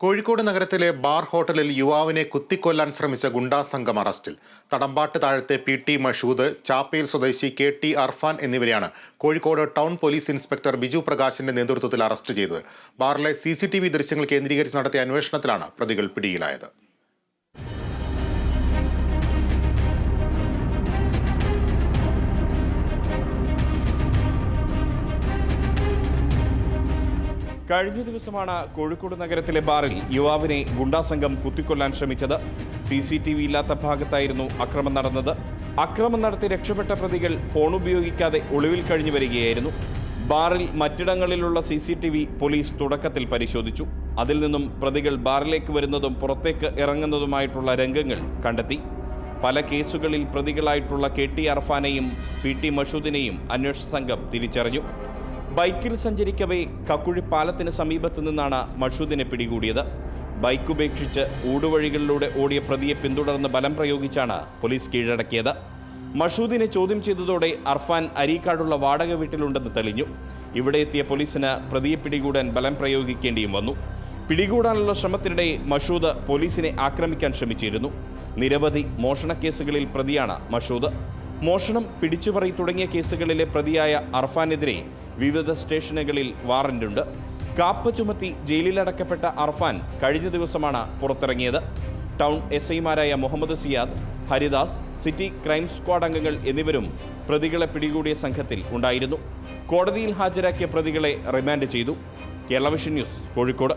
കോഴിക്കോട് നഗരത്തിലെ ബാർ ഹോട്ടലിൽ യുവാവിനെ കുത്തിക്കൊല്ലാൻ ശ്രമിച്ച ഗുണ്ടാ സംഘം അറസ്റ്റിൽ. തടമ്പാട്ട് താഴത്തെ പി ടി മഷൂദ് ചാപ്പയിൽ സ്വദേശി കെ ടി അർഫാൻ എന്നിവരെയാണ് Kozhikode town police inspector Biju പ്രകാശിന്റെ നേതൃത്വത്തിൽ അറസ്റ്റ് ചെയ്തത്. ബാറിലെ സി ദൃശ്യങ്ങൾ കേന്ദ്രീകരിച്ച് നടത്തിയ അന്വേഷണത്തിലാണ് പ്രതികൾ പിടിയിലായത്. കഴിഞ്ഞ ദിവസമാണ് കോഴിക്കോട് നഗരത്തിലെ ബാറിൽ യുവാവിനെ ഗുണ്ടാസംഘം കുത്തിക്കൊല്ലാൻ ശ്രമിച്ചത്. സി സി ടി വി ഇല്ലാത്ത ഭാഗത്തായിരുന്നു അക്രമം നടന്നത്. അക്രമം നടത്തി രക്ഷപ്പെട്ട പ്രതികൾ ഫോൺ ഉപയോഗിക്കാതെ ഒളിവിൽ കഴിഞ്ഞു വരികയായിരുന്നു. ബാറിൽ മറ്റിടങ്ങളിലുള്ള C C T V police തുടക്കത്തിൽ പരിശോധിച്ചു. അതിൽ നിന്നും പ്രതികൾ ബാറിലേക്ക് വരുന്നതും പുറത്തേക്ക് ഇറങ്ങുന്നതുമായിട്ടുള്ള രംഗങ്ങൾ കണ്ടെത്തി. പല കേസുകളിൽ പ്രതികളായിട്ടുള്ള കെ ടി അർഫാനെയും പി ടി മഷൂദിനെയും അന്വേഷണ സംഘം തിരിച്ചറിഞ്ഞു. ബൈക്കിൽ സഞ്ചരിക്കവേ കക്കുഴി പാലത്തിന് സമീപത്തു നിന്നാണ് മഷൂദിനെ പിടികൂടിയത്. ബൈക്ക് ഉപേക്ഷിച്ച് ഊടുവഴികളിലൂടെ ഓടിയ പ്രതിയെ പിന്തുടർന്ന് ബലം പ്രയോഗിച്ചാണ് പോലീസ് കീഴടക്കിയത്. മഷൂദിനെ ചോദ്യം ചെയ്തതോടെ അർഫാൻ അരീക്കാടുള്ള വാടക വീട്ടിലുണ്ടെന്ന് തെളിഞ്ഞു. ഇവിടെ എത്തിയ പോലീസിന് പ്രതിയെ പിടികൂടാൻ ബലം പ്രയോഗിക്കേണ്ടിയും വന്നു. പിടികൂടാനുള്ള ശ്രമത്തിനിടെ മഷൂദ് പോലീസിനെ ആക്രമിക്കാൻ ശ്രമിച്ചിരുന്നു. നിരവധി മോഷണക്കേസുകളിൽ പ്രതിയാണ് മഷൂദ്. മോഷണം പിടിച്ചുപറി തുടങ്ങിയ കേസുകളിലെ പ്രതിയായ അർഫാനെതിരെ വിവിധ സ്റ്റേഷനുകളിൽ വാറന്റുണ്ട്. കാപ്പ ചുമത്തി ജയിലിലടക്കപ്പെട്ട അർഫാൻ കഴിഞ്ഞ ദിവസമാണ് പുറത്തിറങ്ങിയത്. ടൗൺ എസ് ഐമാരായ Muhammad Siyad Haridas city crime squad അംഗങ്ങൾ എന്നിവരും പ്രതികളെ പിടികൂടിയ സംഘത്തിൽ ഉണ്ടായിരുന്നു. കോടതിയിൽ ഹാജരാക്കിയ പ്രതികളെ റിമാൻഡ് ചെയ്തു. Kerala vision news Kozhikode.